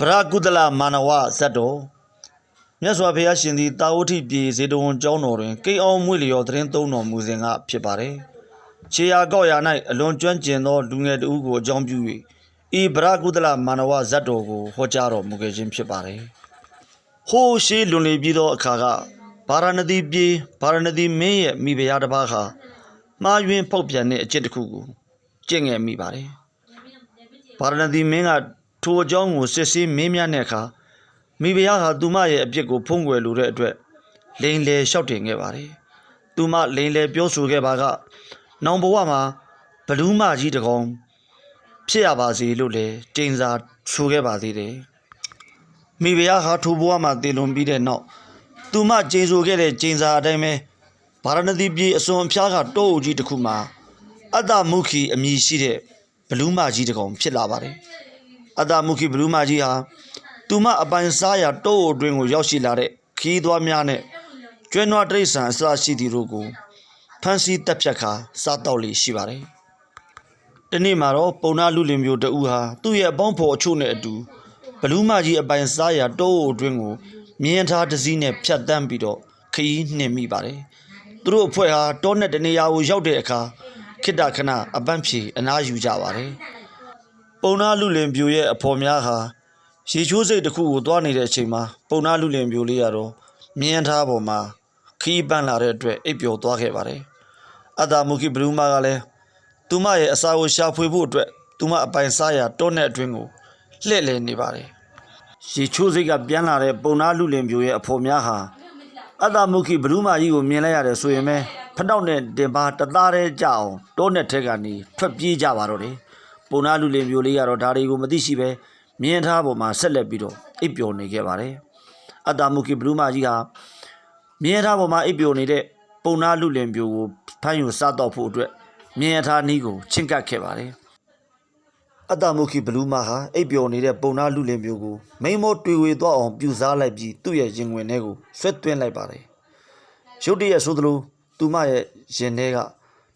ဗရကုတလမာနဝဇတ်တော်မြတ်စွာဘုရားရှင်သည်တာဝတိပြည်ဇေတဝန်ကျောင်းတော်တွင်ကိန်းအောင်မွေလျော်သတင်းသုံးတော်မူစဉ်ကဖြစ်ပါတယ်။ခြေရာကောက်ရာ၌အလွန်ကျွမ်းကျင်သောလူငယ်တဦးကိုအကြောင်းပြု၍ဤဗရကုတလမာနဝဇတ်တော်ကိုဟောကြားတော်မူခဲ့ခြင်းဖြစ်ပါတယ်။ဟိုးရှိလွန်လေပြီးသောအခါကဗာရာဏသီပြည်ဗာရာဏသီမင်းရဲ့မိဖုရားတစ်ပါးဟာမှားယွင်းဖောက်ပြန်တဲ့အကျင့်တစ်ခုကိုကျင့်ငယ်မိပါတယ်။ဗာရဏသီမင်းက ထိုအကြောင်းကိုစစ်ဆေးမင်းမြတ်တဲ့အခါမိဖုရားဟာသူမရဲ့အပြစ်ကိုဖုံးကွယ်လိုတဲ့အတွက်လိန်လေလျှောက်တင်ခဲ့ပါတယ်။သူမလိန်လေပြောဆိုခဲ့ပါကနောင်ဘဝမှာဘလူးမကြီးတစ်ကောင်ဖြစ်ရပါစေလို့လည်းကျိန်စာဆိုခဲ့ပါသေးတယ်။မိဖုရားဟာထိုဘဝမှာတည်လွန်ပြီးတဲ့နောက်သူမကျိန်ဆိုခဲ့တဲ့ကျိန်စာအတိုင်းပဲဗာရဏသီပြည်အစွန်အဖျားကတောအုပ်ကြီးတစ်ခုမှာအတ္တမုခီအမည်ရှိတဲ့ဘလူးမကြီးတစ်ကောင်ဖြစ်လာပါတယ်။ အတ္တမုခိဘလူးမကြီးဟာသူမအပိုင်စားရာတောအုပ်အတွင်းကိုရောက်ရှိလာတဲ့ခီးသွားများနဲ့ကျွဲနွားတိရစ္ဆာန်အစရှိသည်တို့ကိုဖမ်းဆီးတပ်ဖြတ်ခါစားတော့လေရှိပါတယ်။ဒီနေ့မှာတော့ပုံနာလူလင်မျိုးတဦးဟာသူ့ရဲ့အပေါင်းဖော်အချို့နဲ့အတူဘလူးမကြီးအပိုင်စားရာတောအုပ်အတွင်းကိုမြင်းထားတစ်စီးနဲ့ဖြတ်တန်းပြီးတော့ခရီးနှင်မိပါတယ်။သူတို့အဖွဲ့ဟာတောနဲ့တနေရာကိုရောက်တဲ့အခါခိတ္တခဏအပန်းဖြေအနားယူကြပါတယ်။ ပုံနာလူလင်ပြိုရဲ့အဖော်များဟာရေချိုးစိတ်တစ်ခုကိုသွားနေတဲ့အချိန်မှာပုံနာလူလင်ပြိုလေးကတော့မြင်းထားပေါ်မှာခီးပန်းလာတဲ့အတွက်အိပ်ပျော်သွားခဲ့ပါတယ်။အတ္တမုခိဘလူးမာကလည်းသူမရဲ့အစာကိုရှာဖွေဖို့အတွက်သူမအပိုင်စားရတောနဲ့အတွင်းကိုလှည့်လည်နေပါတယ်။ရေချိုးစိတ်ကပြန်လာတဲ့ပုံနာလူလင်ပြိုရဲ့အဖော်များဟာအတ္တမုခိဘလူးမာကြီးကိုမြင်လိုက်ရတယ်ဆိုရင်ပဲဖတောက်နဲ့တင်ပါတသားတည်းကြအောင်တောနဲ့ထက်ကနေထွက်ပြေးကြပါတော့တယ်။ ပုံနာလူလင်ပြိုလေးကတော့ဒါတွေကိုမသိရှိပဲမြင်းထားပေါ်မှာဆက်လက်ပြီးတော့အိပ်ပျော်နေခဲ့ပါတယ်။အတ္တမုခိဘလူးမကြီးဟာမြင်းထားပေါ်မှာအိပ်ပျော်နေတဲ့ပုံနာလူလင်ပြိုကိုဖမ်းယူစားတော့ဖို့အတွက်မြင်းထားနီးကိုချင်းကပ်ခဲ့ပါတယ်။အတ္တမုခိဘလူးမဟာအိပ်ပျော်နေတဲ့ပုံနာလူလင်ပြိုကိုမိန်မောတွေ့ဝေသွားအောင်ပြူစားလိုက်ပြီးသူ့ရဲ့ရင်ဝင်ထဲကိုဆွဲသွင်းလိုက်ပါတယ်။ရုတ်တရက်ဆိုသလိုသူမရဲ့ရင်ထဲက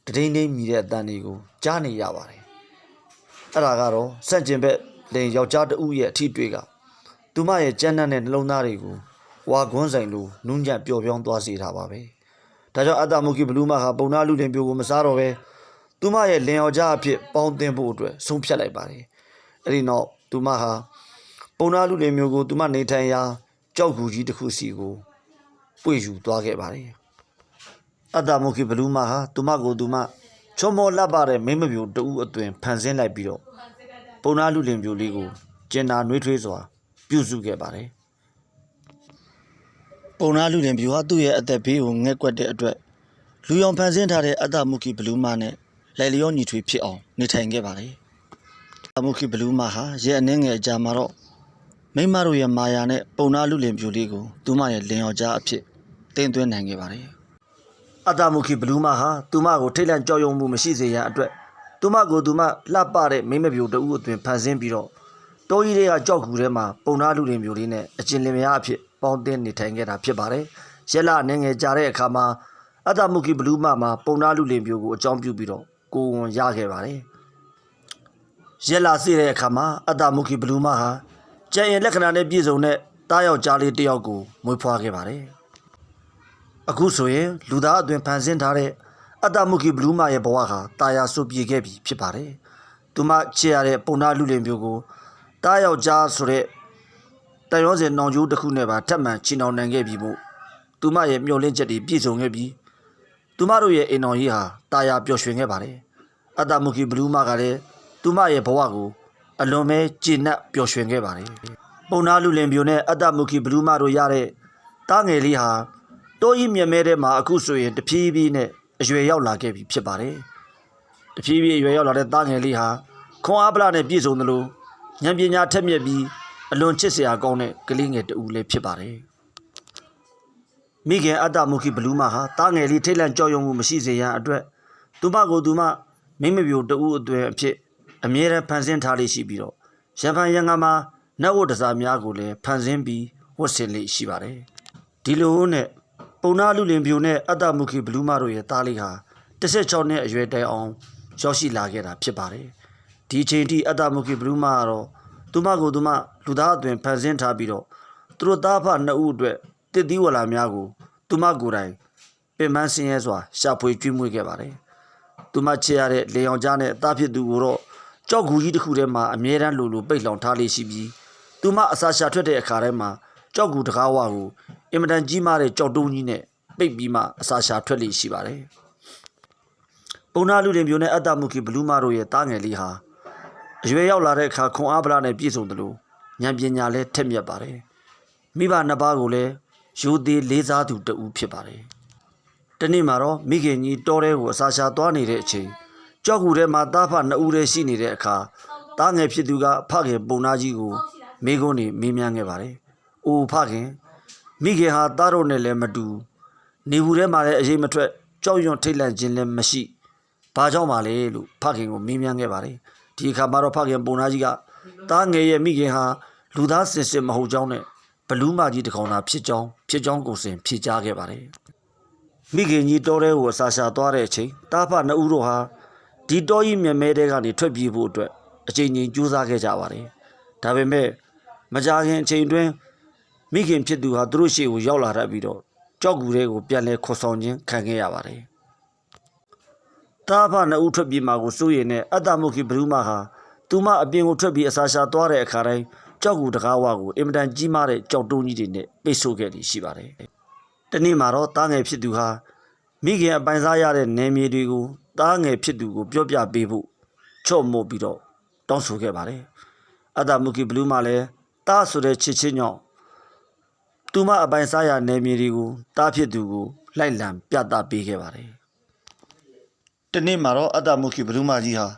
တဒိန်းဒိန်းမြည်တဲ့အတန်တွေကိုကြားနေရပါတယ်။ အဲ့ဒါကတော့စန့်ကျင်ဘက်လင်ယောက်ျားတဦးရဲ့အထီးတွေ့ကသူမရဲ့ကြမ်းတမ်းတဲ့နှလုံးသားတွေကိုဝါကွန်းဆိုင်လိုနူးညံ့ပျော်ပြောင်းသွားစေတာပါပဲဒါကြောင့်အတ္တမုခိဘလူးမဟာပုံနာလူလင်ပြိုကိုမစားတော့ပဲသူမရဲ့လင်ယောက်ျားအဖြစ်ပေါင်းသင်းဖို့အတွက်ဆုံးဖြတ်လိုက်ပါတယ်အဲ့ဒီနောက်သူမဟာပုံနာလူလင်မျိုးကိုသူမနေထိုင်ရာကြောက်ကူကြီးတစ်ခုစီကိုပွေယူသွားခဲ့ပါတယ်အတ္တမုခိဘလူးမဟာသူမကိုသူမ ချောမောလပ်ပါတဲ့မိမပြိုတဦးအသွင်ဖန်ဆင်းလိုက်ပြီးတော့ပုံနာလူလင်ပြိုလေးကိုကျင်နာနှွေးထွေးစွာ ပြုစုခဲ့ပါတယ်ပုံနာလူလင်ပြိုဟာသူ့ရဲ့အသက်ဘေးကိုငက်ကွက်တဲ့အတွက်လူရောင်ဖန်ဆင်းထားတဲ့အတ္တမုခိဘလူးမနဲ့လိုက်လျောညီထွေဖြစ်အောင်နေထိုင်ခဲ့ပါတယ်အတ္တမုခိဘလူးမဟာရဲ့အနှင်းငယ်အကြာမှာတော့မိမတို့ရဲ့မာယာနဲ့ပုံနာလူလင်ပြိုလေးကိုသူမရဲ့လင်ယောက်ျားအဖြစ်တင်သွင်းနိုင်ခဲ့ပါတယ် အတ္တမုခိဘလူးမဟာသူမကိုထိတ်လန့်ကြောက်ရွံ့မှုမရှိစေရန်အတွက်သူမကိုသူမလှပတဲ့မိမပြိုတဦးအသွင်ဖန်ဆင်းပြီးတော့တောကြီးတွေကကြောက်ကူထဲမှာပုံနာလူတွေမျိုးလေးနဲ့အကျဉ်လင်မယားအဖြစ်ပေါင်းတင်နေထိုင်ခဲ့တာဖြစ်ပါတယ်။ရက်လအနေငယ်ကြာတဲ့အခါမှာအတ္တမုခိဘလူးမမှာပုံနာလူလင်ပြိုကိုအကြောင်းပြုပြီးတော့ကိုယ်ဝန်ရခဲ့ပါတယ်။ရက်လစေတဲ့အခါမှာအတ္တမုခိဘလူးမဟာကျန်ရင်လက္ခဏာနဲ့ပြည့်စုံတဲ့တားယောက်ျားလေးတစ်ယောက်ကိုမွေးဖွားခဲ့ပါတယ်။ အခုဆိုရင်လူသားအသွင်ဖန်ဆင်းထားတဲ့အတ္တမုခိဘလူးမရဲ့ဘဝဟာတာယာဆုပ်ပြေခဲ့ပြီဖြစ်ပါတယ်။သူမချစ်ရတဲ့ပုံနာလူလင်မျိုးကိုတားယောက်ျားဆိုတဲ့တန်ရောစင်နောင်ကျိုးတစ်ခုနဲ့ပါထပ်မံချီနှောင်နိုင်ခဲ့ပြီမို့သူမရဲ့မျှော်လင့်ချက်တွေပြည့်စုံခဲ့ပြီသူမတို့ရဲ့အိမ်တော်ကြီးဟာတာယာပျော်ရွှင်ခဲ့ပါတယ်။အတ္တမုခိဘလူးမကလည်းသူမရဲ့ဘဝကိုအလွန်ပဲကျေနပ်ပျော်ရွှင်ခဲ့ပါတယ်။ပုံနာလူလင်မျိုးနဲ့အတ္တမုခိဘလူးမတို့ရတဲ့တားငယ်လေးဟာ တိုးကြီးမြက်မဲထဲမှာအခုဆိုရင်တဖြည်းဖြည်းနဲ့အရွယ်ရောက်လာခဲ့ပြီဖြစ်ပါတယ်။တဖြည်းဖြည်းအရွယ်ရောက်လာတဲ့သားငယ်လေးဟာခွန်အားပလာနဲ့ပြည့်စုံသလိုဉာဏ်ပညာထက်မြက်ပြီးအလွန်ချစ်စရာကောင်းတဲ့ကလေးငယ်တူလည်းဖြစ်ပါတယ်။မိခင်အတ္တမုခိဘလူးမဟာသားငယ်လေးထိတ်လန့်ကြောက်ရွံ့မှုမရှိစေရန်အတွက်သူမကိုသူမမိမပြိုတူအသွင်အဖြစ်အမြဲတမ်းဖန်ဆင်းထားလေးရှိပြီးတော့ရန်ဖန်ရန်ကမှာနတ်ဝတ်တစားများကိုလည်းဖန်ဆင်းပြီးဝတ်ဆင်လေးရှိပါတယ်။ဒီလိုနဲ့ ပုံနာလူလင်ပြိုနဲ့အတ္တမုခိဘလူးမတို့ရဲ့သားလေးဟာ16နှစ်အရွယ်တိုင်အောင်ရောက်ရှိလာခဲ့တာဖြစ်ပါတယ်။ဒီအချိန်ထိအတ္တမုခိဘလူးမကတော့သူမကိုသူမလူသားအသွင်ဖန်ဆင်းထားပြီးတော့သူတို့သားအဖနှစ်ဦးအတွက်တစ်သီးဝလာများကိုသူမကိုယ်တိုင်ပင်ပန်းဆင်းရဲစွာရှာဖွေကျွေးမွေးခဲ့ပါတယ်သူမချစ်ရတဲ့လေအောင်ကြားနဲ့တားဖြစ်သူကိုတော့ကြောက်ကူကြီးတစ်ခုထဲမှာအမြဲတမ်းလိုလိုပိတ်လောင်ထားလေးရှိပြီးသူမအစာရှာထွက်တဲ့အခါတိုင်းမှာကြောက်ကူတကားဝါကို အင်မတန်ကြီးမားတဲ့ကြောက်တုံးကြီးနဲ့ပိတ်ပြီးမှအစာရှာထွက်လေးရှိပါတယ်ပုံနာလူလင်မျိုးနဲ့အတ္တမုခိဘလူးမာတို့ရဲ့တားငယ်လေးဟာအရွယ်ရောက်လာတဲ့အခါခွန်အားဗလာနဲ့ပြည့်စုံတယ်လို့ဉာဏ်ပညာလည်းထက်မြက်ပါတယ်မိဘနှစ်ပါးကိုလည်းယူသေးလေးစားသူတူဖြစ်ပါတယ်တနေ့မှာတော့မိခင်ကြီးတောထဲကိုအစာရှာသွားနေတဲ့အချိန်ကြောက်ကူထဲမှာတားဖနှစ်ဦးတည်းရှိနေတဲ့အခါတားငယ်ဖြစ်သူကဖခင်ပုံနာကြီးကိုမိကုန်းနေမေးမြန်းခဲ့ပါတယ်။အိုဖခင် မိခင်ဟာတားတို့နဲ့လည်းမတူနေဘူးထဲမှာလည်းအရေးမထွက်ကြောက်ရွံ့ထိတ်လန့်ခြင်းလည်းမရှိ။ဘာကြောင့်ပါလဲလို့ဖခင်ကိုမေးမြန်းခဲ့ပါတယ်။ဒီအခါမှာတော့ဖခင်ပုံနာကြီးကတားငယ်ရဲ့မိခင်ဟာလူသားစင်စစ်မဟုတ်ကြောင်းနဲ့ဘလူးမကြီးတစ်ကောင်သာဖြစ်ကြောင်းဖြစ်ကြောင်းကိုယ်စင်ဖြေကြားခဲ့ပါတယ်။မိခင်ကြီးတောထဲကိုအစာရှာသွားတဲ့အချိန်တားဖနှစ်ဦးတို့ဟာဒီတောကြီးမြက်မဲတဲကနေထွက်ပြေးဖို့အတွက်အချိန်ချင်းကြိုးစားခဲ့ကြပါတယ်။ဒါပေမဲ့မကြာခင်အချိန်တွင်း မိခင်ဖြစ်သူဟာသူတို့ရှေ့ကိုရောက်လာတတ်ပြီးတော့ကြောက်ကူတွေကိုပြန်လဲခေါ်ဆောင်ခြင်းခံခဲ့ရပါတယ်။တားဖနှစ်ဦးထွက်ပြေးမှာကိုစိုးရိမ်တဲ့အတ္တမုခိဘရုမဟာသူမအပြင်ကိုထွက်ပြီးအစာရှာသွားတဲ့အခါတိုင်းကြောက်ကူတကားဝါကိုအင်မတန်ကြီးမားတဲ့ကြောက်တုံးကြီးတွေနဲ့ပိတ်ဆို့ခဲ့လိရှိပါတယ်။တနေ့မှာတော့တားငယ်ဖြစ်သူဟာမိခင်အပိုင်စားရတဲ့နယ်မြေတွေကိုတားငယ်ဖြစ်သူကိုပြောပြပေးဖို့ချော့မို့ပြီးတော့တောင်းဆိုခဲ့ပါတယ်။အတ္တမုခိဘလူးမှလည်းတားဆိုတဲ့ချစ်ချင်းကြောင့် သူမအပိုင်စားရနယ်မြေတွေကိုတားဖြစ်သူကိုလိုက်လံပြသပေးခဲ့ပါတယ်။တနေ့မှာတော့အတ္တမုခိဘလူးမကြီးဟာ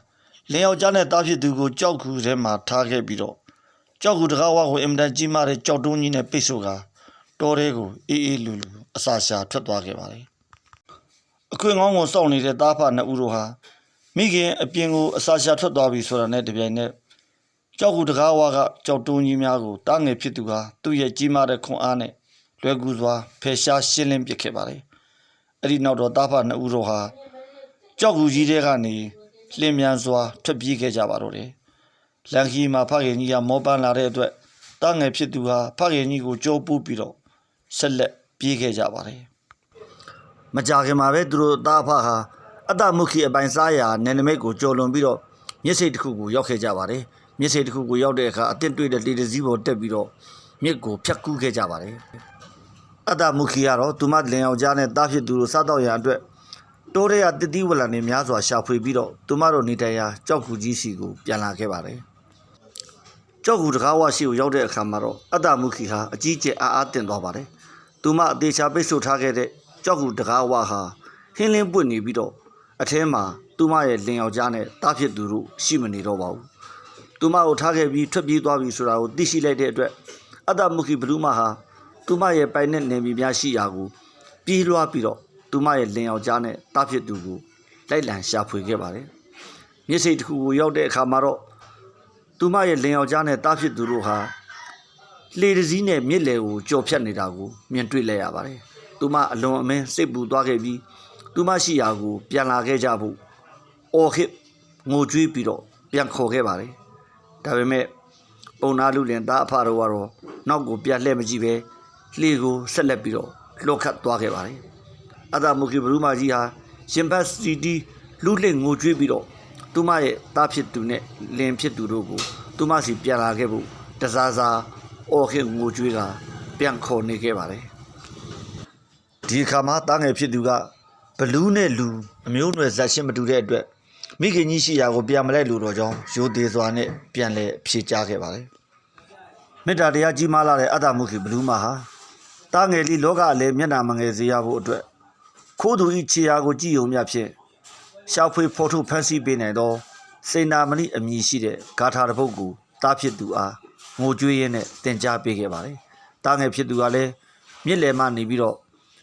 လင်ယောက်ျားနဲ့တားဖြစ်သူကိုကြောက်ကူထဲမှာထားခဲ့ပြီးတော့ကြောက်ကူတကားဝါကိုအင်မတန်ကြီးမားတဲ့ကြောက်တုံးကြီးနဲ့ပိတ်ဆို့ကာတောထဲကိုအေးအေးလူလူအစာရှာထွက်သွားခဲ့ပါတယ်။အခွင့်ကောင်းကိုစောင့်နေတဲ့သားဖနှစ်ဦးတို့ဟာမိခင်အပြင်ကိုအစာရှာထွက်သွားပြီဆိုတာနဲ့တပြိုင်နက် ကြောက်ကူတကားဝါကကြောက်တုံးကြီးများကိုတားငယ်ဖြစ်သူဟာသူ့ရဲ့ကြီးမားတဲ့ခွန်အားနဲ့လွယ်ကူစွာဖယ်ရှားရှင်းလင်းပစ်ခဲ့ပါတယ်။အဲ့ဒီနောက်တော့သားဖနှစ်ဦးတို့ဟာကြောက်ကူကြီးတွေကနေလင်းမြန်စွာထွက်ပြေးခဲ့ကြပါတော့တယ်။လန်ခီမှာဖခင်ကြီးကမောပန်းလာတဲ့အတွက်တားငယ်ဖြစ်သူဟာဖခင်ကြီးကိုကြောပိုးပြီးတော့ဆက်လက်ပြေးခဲ့ကြပါတယ်။မကြခင်မှာပဲသူတို့သားအဖဟာအတ္တမုခိအပိုင်စားရာနယ်နိမိတ်ကိုကျော်လွန်ပြီးတော့မြစ်စိတ်တစ်ခုကိုရောက်ခဲ့ကြပါတယ်။ မြစ်စိတ်တစ်ခုကိုရောက်တဲ့အခါအတင့်တွေ့တဲ့လေတစည်းပေါ်တက်ပြီးတော့မြစ်ကိုဖြတ်ကူးခဲ့ကြပါတယ်။အတ္တမုခိကတော့သူမလင်အောင်ကြားနဲ့တားဖြစ်သူတို့စားတော့ရန်အတွက်တိုးရဲရတတိဝလန်နေများစွာရှာဖွေပြီးတော့သူမတို့နေထိုင်ရာကြောက်ကူကြီးစီကိုပြန်လာခဲ့ပါတယ်။ကြောက်ကူတကားဝရှိကိုရောက်တဲ့အခါမှာတော့အတ္တမုခိဟာအကြီးကျယ်အားအားတင်သွားပါတယ်။သူမအသေးချာပိတ်ဆို့ထားခဲ့တဲ့ကြောက်ကူတကားဝဟာဟင်းလင်းပွင့်နေပြီးတော့အထဲမှာသူမရဲ့လင်ယောက်ျားနဲ့တားဖြစ်သူတို့ရှိမနေတော့ပါဘူး။ သူမကိုထားခဲ့ပြီးထွက်ပြေးသွားပြီဆိုတာကိုသိရှိလိုက်တဲ့အတွက်အတ္တမုခိဘလူးမဟာသူမရဲ့ပိုင်တဲ့နေမီများရှိရာကိုပြေးလွှားပြီးတော့သူမရဲ့လင်ယောက်ျားနဲ့တားဖြစ်သူကိုလိုက်လံရှာဖွေခဲ့ပါတယ်။မျက်စိတစ်ခုကိုရောက်တဲ့အခါမှာတော့သူမရဲ့လင်ယောက်ျားနဲ့တားဖြစ်သူတို့ဟာလှေတစ်စီးနဲ့မြစ်လယ်ကိုကြော်ဖြတ်နေတာကိုမြင်တွေ့လိုက်ရပါတယ်။သူမအလွန်အမင်းစိတ်ပူသွားခဲ့ပြီးသူမရှိရာကိုပြန်လာခဲ့ကြဖို့အော်ခစ်ငိုကြွေးပြီးတော့ပြန်ခေါ်ခဲ့ပါတယ်။ ဒါပေမဲ့ပုံနာလူလင်သားအဖတို့ကတော့နောက်ကိုပြန်လှည့်မကြည့်ပဲလှေကိုဆက်လက်ပြီးတော့လွတ်ခတ်သွားခဲ့ပါတယ်။အတ္တမုခိဘရူမာကြီးဟာရှင်ဘတ်စီတီလူလက်ငိုကြွေးပြီးတော့သူမရဲ့တားဖြစ်သူနဲ့လင်ဖြစ်သူတို့ကိုသူမစီပြန်လာခဲ့ဖို့တစားစားအော်ခေငိုကြွေးကပြန်ခေါ်နေခဲ့ပါတယ်ဒီအခါမှာတားငယ်ဖြစ်သူကဘလူးနဲ့လူအမျိုးအနွယ်ဇက်ရှင်းမတူတဲ့အတွက် မိခင်ကြီးရှိရာကိုပြန်မလဲလူတော်ကြောင့်ရိုသေစွာနဲ့ပြန်လဲဖြေချခဲ့ပါတယ်မေတ္တာတရားကြီးမားလာတဲ့အတ္တမုခိဘလူးမဟာတားငယ်လေးလောကအလဲမျက်နာမငယ်စေရဖို့အတွက်ခိုးသူဤခြေရာကိုကြည်ယုံမြဖြင့်ရှာဖွေဖော်ထုတ်ဖန်ဆီးပေးနိုင်သောစေနာမဏိအမည်ရှိတဲ့ဂါထာတစ်ပုဒ်ကိုတားဖြစ်သူအားငိုကြွေးရင်းနဲ့တင် जा ပေးခဲ့ပါတယ်။တားငယ်ဖြစ်သူကလည်းမြစ်လယ်မှနေပြီးတော့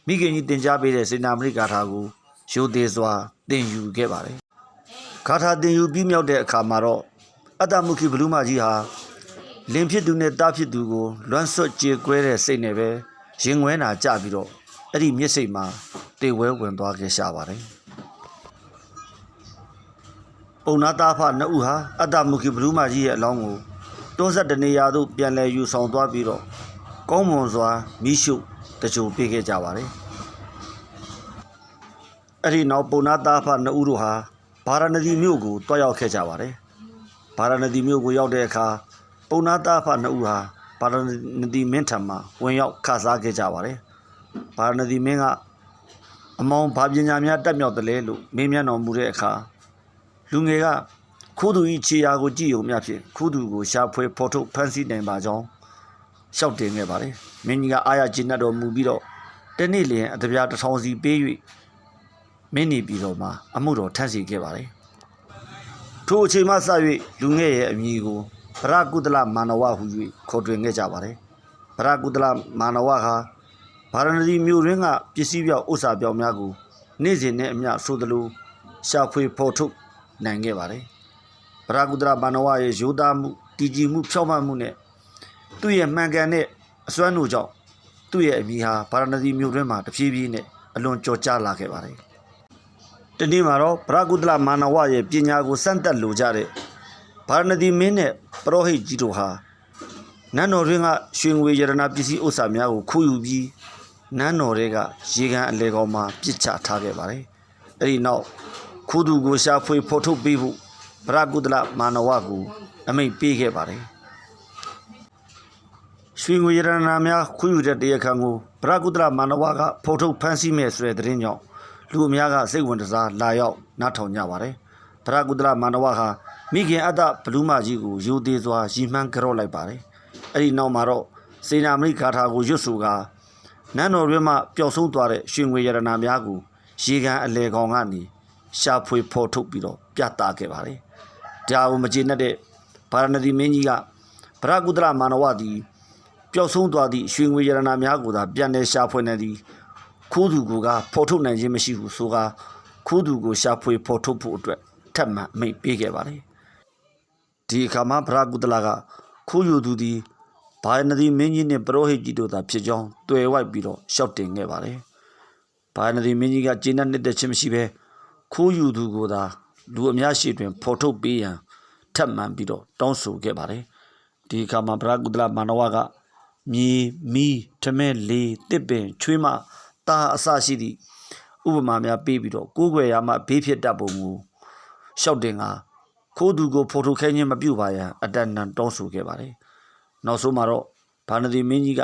မိခင်ကြီးတင် जा ပေးတဲ့စေနာမဏိဂါထာကိုရိုသေစွာတင်ယူခဲ့ပါတယ်။ ဂါထာတင်ယူပြီးမြောက်တဲ့အခါမှာတော့အတ္တမုခိဘလူးမကြီးဟာလင်ဖြစ်သူနဲ့တားဖြစ်သူကိုလွမ်းဆွတ်ကြေကွဲတဲ့စိတ်နဲ့ပဲရင်ငွဲနာကြပြီးတော့အဲ့ဒီမြစ်စိတ်မှာတေဝဲဝင်သွားခဲ့ရှာပါတယ်။ပုံနာသားဖနှစ်ဦးဟာအတ္တမုခိဘလူးမကြီးရဲ့အလောင်းကိုတွန်းဆက်တနေရာသို့ပြန်လည်ယူဆောင်သွားပြီးတော့ကောင်းမွန်စွာမိရှုတကြိုပေးခဲ့ကြပါတယ်အဲ့ဒီနောက်ပုံနာသားဖနှစ်ဦးတို့ဟာ ဗာရာဏသီမြို့ကိုတွားရောက်ခဲ့ကြပါတယ်ဗာရာဏသီမြို့ကိုရောက်တဲ့အခါပုံနာသားဖနှစ်ဦးဟာဗာရာဏသီမင်းထံမှာဝင်ရောက်ခစားခဲ့ကြပါတယ်ဗာရာဏသီမင်းကအမောင်ဘာပညာများတက်မြောက်တယ်လဲလို့မေးမြန်းတော်မူတဲ့အခါလူငယ်ကခိုးသူဤခြေရာကိုကြည့်ုံမျှဖြင့်ခိုးသူကိုရှာဖွေဖော်ထုတ်ဖမ်းဆီးနိုင်ပါကြောင်းရှောက်တင်ခဲ့ပါတယ်မင်းကြီးကအားရကျေနပ်တော်မူပြီးတော့တနေ့လျင်အတပြားတစ်ထောင်စီပေး၍ မင်းနေပြီးတော့မှအမှုတော်ထမ်းစီခဲ့ပါတယ်ထိုအချိန်မှစ၍လူငယ်ရဲ့အမည်ကိုဗရကုတလမာနဝဟု၍ခေါ်တွင်ခဲ့ကြပါတယ်ဗရကုတလမာနဝဟာဗာရဏသီမြို့ရင်းကပစ္စည်းပြောက်ဥစ္စာပြောက်များကိုနေ့စဉ်နဲ့အမျှဆိုသလိုရှာဖွေဖော်ထုတ်နိုင်ခဲ့ပါတယ်ဗရကုတလမာနဝရဲ့ရိုးသားမှုတည်ကြည်မှုဖြောင့်မတ်မှုနဲ့သူ့ရဲ့မှန်ကန်တဲ့အစွမ်းတို့ကြောင့်သူ့ရဲ့အမည်ဟာဗာရဏသီမြို့ရင်းမှာတဖြည်းဖြည်းနဲ့အလွန်ကျော်ကြားလာခဲ့ပါတယ် တနေ့မှာတော့ဗရကုတလမာနဝရဲ့ပညာကိုစမ်းသက်လိုကြတဲ့ဗာရဏသီမင်းနဲ့ပရောဟိတ်ကြီးတို့ဟာနန်းတော်တွင်ကရွှေငွေရတနာပစ္စည်းဥစ္စာများကိုခိုးယူပြီးနန်းတော်တွေကရေကန်အလဲကောင်မှာပြစ်ချထားခဲ့ပါတယ်။အဲဒီနောက်ခိုးသူကိုရှာဖွေဖော်ထုတ်ပေးဖို့ဗရကုတလမာနဝကိုအမိန့်ပေးခဲ့ပါတယ်။ရွှေငွေရတနာများခိုးယူတဲ့တရားခံကိုဗရကုတလမာနဝကဖော်ထုတ်ဖမ်းဆီးမဲ့ဆိုတဲ့သတင်းကြောင့် လူအများကစိတ်ဝင်စားလာရောက်နားထောင်ကြပါတယ်။တရကုတလမန္တဝဟာမိခင်အတ္တဘလူးမကြီးကိုယူသေးစွာရီမှန်းကြော့လိုက်ပါတယ်။အဲ့ဒီနောက်မှာတော့စေနာမဏိဂါထာကိုရွတ်ဆိုကနန်းတော်တွင်မှပျောက်ဆုံးသွားတဲ့ရွှေငွေရတနာများကိုရေကန်အလေကောင်ကနေရှာဖွေဖော်ထုတ်ပြီးတော့ပြသခဲ့ပါတယ်။ဒါကိုမကျေနပ်တဲ့ဗာရဏသီမင်းကြီးကဗရကုတလမန္တဝသည်ပျောက်ဆုံးသွားသည့်ရွှေငွေရတနာများကိုသာပြန်လည်ရှာဖွေနေသည် ခိုးသူကဖော်ထုတ်နိုင်ခြင်းမရှိဘူးဆိုကခိုးသူကိုရှာဖွေဖော်ထုတ်ဖို့အတွက်ထပ်မံအမိန့်ပေးခဲ့ပါတယ်ဒီအခါမှာဗရကုတလာကခိုးယူသူသည်ဘာယနဒီမင်းကြီးနှင့်ပရောဟိတ်ကြီးတို့သာဖြစ်ကြောင်းတွေ့ဝိုက်ပြီးတော့ရှောက်တင်ခဲ့ပါတယ်ဘာယနဒီမင်းကြီးကကျေနပ်နေတဲ့ခြင်းမရှိဘဲခိုးယူသူကိုသာလူအများရှိတွင်ဖော်ထုတ်ပေးရန်ထပ်မံပြီးတော့တောင်းဆိုခဲ့ပါတယ်ဒီအခါမှာဗရကုတလာမာနဝကမြေမီးထမဲလေးတစ်ပင်ချွေးမ တာအစရှိသည့်ဥပမာများပေးပြီးတော့ကိုးကွယ်ရမှဘေးဖြစ်တတ်ပုံမူရှောက်တင်ကခိုးသူကိုဖော်ထုတ်ခဲခြင်းမပြုပါရန်အတန်တန်တောင်းဆိုခဲ့ပါတယ်။နောက်ဆုံးမှာတော့ဗာနဒီမင်းကြီးက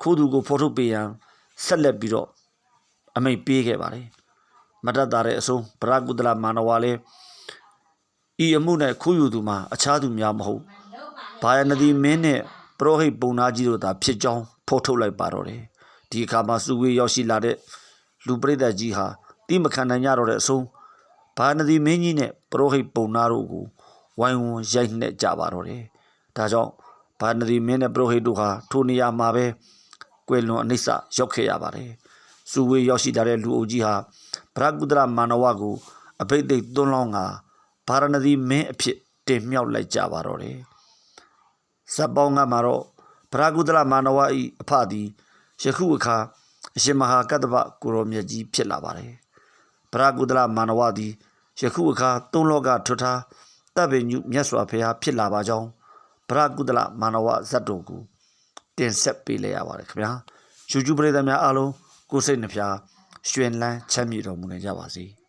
ခိုးသူကိုဖော်ထုတ်ပေးရန်ဆက်လက်ပြီးတော့အမိန့်ပေးခဲ့ပါတယ်။မတတ်တာတဲ့အဆုံးဗရကုတလမာနဝါလည်းဤအမှု၌ခိုးယူသူမှာအခြားသူများမဟုတ်ဘာယနဒီမင်းနဲ့ပရောဟိတ်ပုံနာကြီးတို့သာဖြစ်ကြောင်းဖော်ထုတ်လိုက်ပါတော့တယ်။ ဒီအခါမှာစုဝေးရောက်ရှိလာတဲ့လူပရိသတ်ကြီးဟာတိမခံနိုင်ကြတော့တဲ့အဆုံးဘာနဒီမင်းကြီးနဲ့ပရောဟိတ်ပုံနာတို့ကိုဝိုင်းဝန်းရိုက်နှက်ကြပါတော့တယ်။ဒါကြောင့်ဘာနဒီမင်းနဲ့ပရောဟိတ်တို့ဟာထိုနေရာမှာပဲကွယ်လွန်အနိစ္စရောက်ခဲ့ရပါတယ်။စုဝေးရောက်ရှိလာတဲ့လူအုပ်ကြီးဟာဗရကုတရမာနဝကိုအဘိဓိတ်သွန်းလောင်းကဗာရဏသီမင်းအဖြစ်တင်မြှောက်လိုက်ကြပါတော့တယ်။ဇက်ပေါင်းကမှာတော့ဗရကုတရမာနဝ၏အဖသည် ယခုအခါအရှင်မဟာကတ္တဗကိုရောမြတ်ကြီးဖြစ်လာပါတယ်။ဗရကုတရမာနဝသည်ယခုအခါသုံးလောကထွတ်ထားတပ်ပင်ညုမြတ်စွာဘုရားဖြစ်လာပါကြောင်းဗရကုတလမာနဝဇတ်တော်ကိုတင်ဆက်ပေးလိုက်ရပါတယ်ခင်ဗျာ။ယူကျူပရိသတ်များအားလုံးကိုယ်စိတ်နှဖျားရွှင်လန်းချမ်းမြေတော်မူနေကြပါစေ။